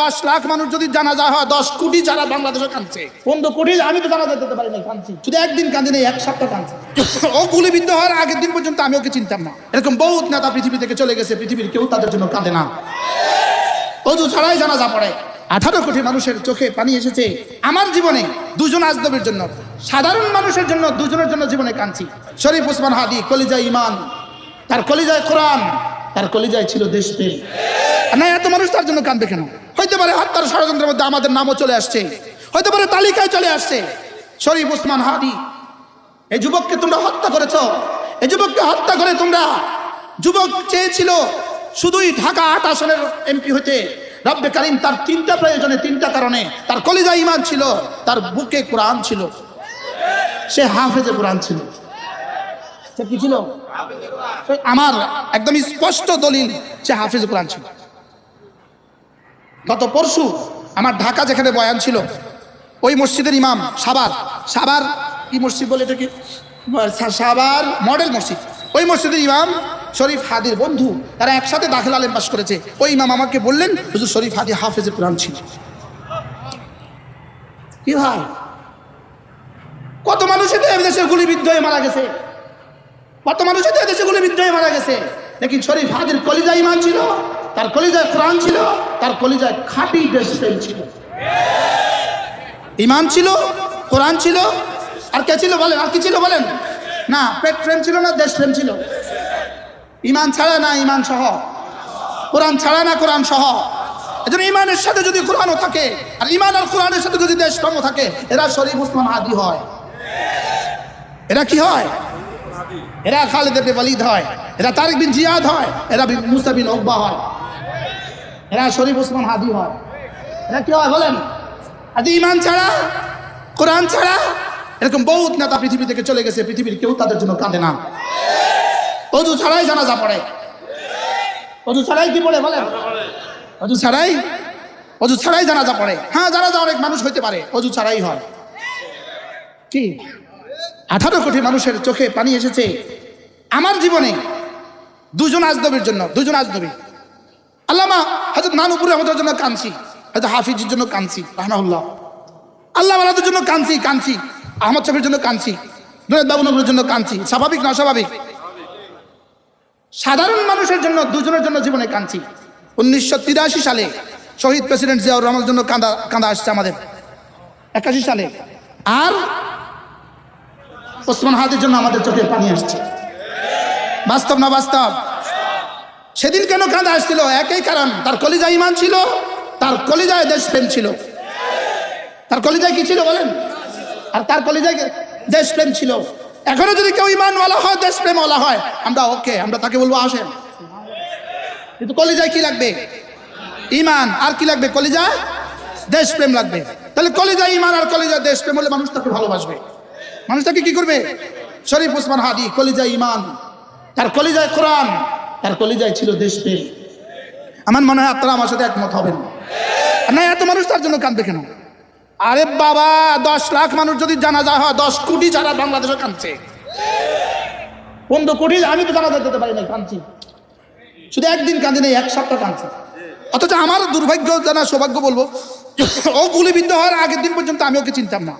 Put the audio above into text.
দশ লাখ মানুষ যদি জানাজা হয় দশ কোটি যারা বাংলাদেশে কাঁদছে। পনেরো কোটি আমি তো জানাজা দিতে পারি না কাঁদছি। শুধু একদিন কাঁদি নেই এক সপ্তাহ কাঁদছে। ও গুলিবিদ্ধ হওয়ার আগের দিন পর্যন্ত আমি ওকে চিনতাম না। এরকম বহুত নেতা পৃথিবী থেকে চলে গেছে পৃথিবীর কেউ তাদের জন্য কাঁদে না। অজু ছাড়াই জানাজা পড়ে। আঠারো কোটি মানুষের চোখে পানি এসেছে আমার জীবনে দুজন আজনবীর জন্য। সাধারণ মানুষের জন্য দুজনের জন্য জীবনে কাঁদছি। শরীফ ওসমান হাদি কলিজা ইমান তার কলিজায় কোরআন। তার কলিজায় ছিল দেশপ্রেম। না, এত মানুষ তার জন্য কাঁদবে কেন? হইতে পারে হত্যার ষড়যন্ত্রের মধ্যে আমাদের নামও চলে আসছে। হইতে পারে তালিকায় চলে আসছে। শরীফ ওসমান হাদি, এই যুবককে তোমরা হত্যা করেছ। এই যুবককে হত্যা করে তোমরা যুবক চেয়েছিল শুধুই ঢাকা আট আসনের এমপি হতে রব্বে কারিম তার তিনটা প্রয়োজনে, তিনটা কারণে তার কলিজা ইমান ছিল, তার বুকে কোরআন ছিল। সে হাফেজে কোরআন ছিল। সে কি ছিল? আমার একদম স্পষ্ট দলিল সে হাফেজে কোরআন ছিল। গত পরশু আমার ঢাকা যেখানে বয়ান ছিল, ওই মসজিদের ইমাম সাবার সাবার কি মসজিদ বলে এটাকে? সা- সাবার মডেল মসজিদ। ওই মসজিদের ইমাম শরীফ হাদির বন্ধু, তারা একসাথে দাখিল আলেম পাস করেছে। ওই ইমাম আমাকে বললেন, হুজুর, শরীফ হাদি হাফেজে কোরআন ছিল। কি ভাই? কত মানুষ এতে দেশের গুলিবিদ্ধ হয়ে মারা গেছে। কত মানুষ এতে দেশে গুলিবিদ্ধ হয়ে মারা গেছে। লেকিন শরীফ হাদির কলিজা ইমান ছিল, তার কলিজায় কোরআন ছিল, তার কলিজায় খাঁটি দেশপ্রেম ছিল। ইমান ছিল, কোরআন ছিল, আর কে ছিল বলেন, আর কি ছিল বলেন? না, পেট প্রেম ছিল না, দেশ দেশপ্রেম ছিল। ইমান ছাড়া না ইমান সহ। কোরআন ছাড়া না কোরআন সহ। এজন্য ইমানের সাথে যদি কোরআনও থাকে, আর ইমান আর কোরআনের সাথে যদি দেশ দেশপ্রেমও থাকে, এরা শরীফ উসমান আদি হয়। এরা কি হয়? এরা খালেদ ইবনে ওয়ালিদ হয়, এরা তারিক বিন জিয়াদ হয়, এরা মুসা বিন উকবা হয়, এরা শরীফ ওসমান হাদি হয়। এরা কি হয় বলেন? আদি ইমান ছাড়া, কোরআন ছাড়া, এরকম বহুত নেতা পৃথিবী থেকে চলে গেছে, পৃথিবীর কেউ তাদের জন্য কাঁদে না। অজু ছাড়াই জানাজা পড়ে। অজু ছাড়াই কি পড়ে বলেন? অজু ছাড়াই? অজু ছাড়াই জানাজা পড়ে। হ্যাঁ জানাজা অনেক মানুষ হইতে পারে, অজু ছাড়াই হয়। কি? আঠারো কোটি মানুষের চোখে পানি এসেছে আমার জীবনে দুজন আজনবীর জন্য, দুজন আজনবী। আল্লামা হয়তো নানুপুরে আমাদের জন্য কাঁদছি হয়তো হাফিজের জন্য কাঁদছি রহমাউল্লাহ আল্লাহ আলাদের জন্য কাঁদছি কাঁদছি, আহমদ শফির জন্য কাঁদছি নরেদ জন্য কাঁদছি, স্বাভাবিক না অস্বাভাবিক? সাধারণ মানুষের জন্য, দুজনের জন্য জীবনে কাঁদছি। উনিশশো তিরাশি সালে শহীদ প্রেসিডেন্ট জিয়াউর রহমানের জন্য কাঁদা কাঁদা আসছে আমাদের। একাশি সালে। আর ওসমান হাদির জন্য আমাদের চোখে পানি আসছে। বাস্তব না বাস্তব? সেদিন কেন কাঁদা আসছিল? একই কারণ। তার কলিজা ইমান ছিল, তার কলিজায় দেশপ্রেম ছিল। তার কলিজায় কি ছিল বলেন? আর তার কলিজায় দেশপ্রেম ছিল। এখনও যদি কেউ ইমানওয়ালা হয় দেশপ্রেমওয়ালা হয়, আমরা ওকে, আমরা তাকে বলব আসেন। কিন্তু কলিজায় কি লাগবে? ইমান আর কি লাগবে? কলিজা দেশপ্রেম লাগবে। তাহলে কলিজা ইমান আর কলিজা দেশপ্রেম হলে মানুষ তাকে ভালোবাসবে। মানুষ তাকে কি করবে? শরীফ ওসমান হাদি কলিজা ইমান তার কলিজায় কোরআন, তার কলিজায় ছিল দেশপ্রেম। আমার মনে হয় আপনারা আমার সাথে একমত হবেন। না, এত মানুষ তার জন্য কাঁদবে কেন? আরে বাবা, দশ লাখ মানুষ যদি জানাজা হয়, দশ কোটি যারা বাংলাদেশে কাঁদছে। পনেরো কোটি, আমি তো জানাজা যেতে পারি না কাঁদছি। শুধু একদিন কাঁদি নেই, এক সপ্তাহ কাঁদছি। অথচ আমার দুর্ভাগ্য জানা সৌভাগ্য বলব, ও গুলিবিদ্ধ হওয়ার আগের দিন পর্যন্ত আমি ওকে চিনতাম না।